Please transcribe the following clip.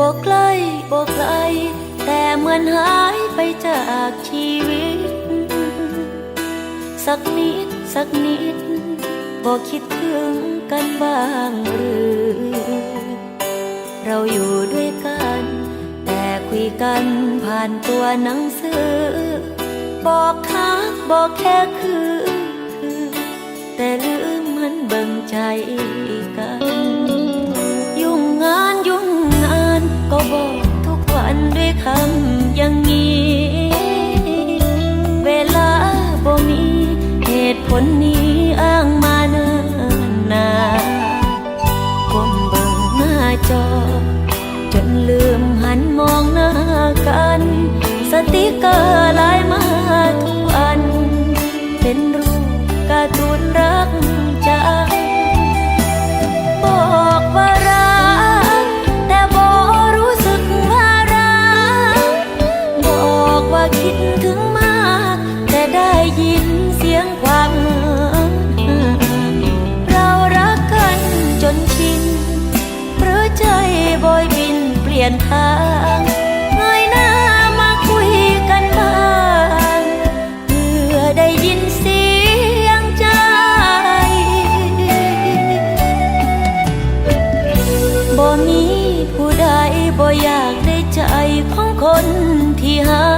บอกไกล้บอกไกล แต่เหมือนหายไปจากชีวิต สักนิดสักนิด บอกคิดถึงกันบ้างหรือ เราอยู่ด้วยกัน แต่คุยกันผ่านตัวหนังสือ บอกคักบอกแค่คือคือแต่ลืมมันเบิ่งใจกัน ติกเกอร์ลน์มาทุกวัน เป็นรูปการ์ตูนรักจังบอกว่ารัก แต่บอกรู้สึกว่ารัก บอกว่าคิดถึงมาก แต่ได้ยินเสียงความเหินเรารักกันจนชินหรือใจบอยบินเปลี่ยนทาง ได้ยินเสียงใจ บ่มีผู้ใดบ่อยากได้ใจของคนที่หา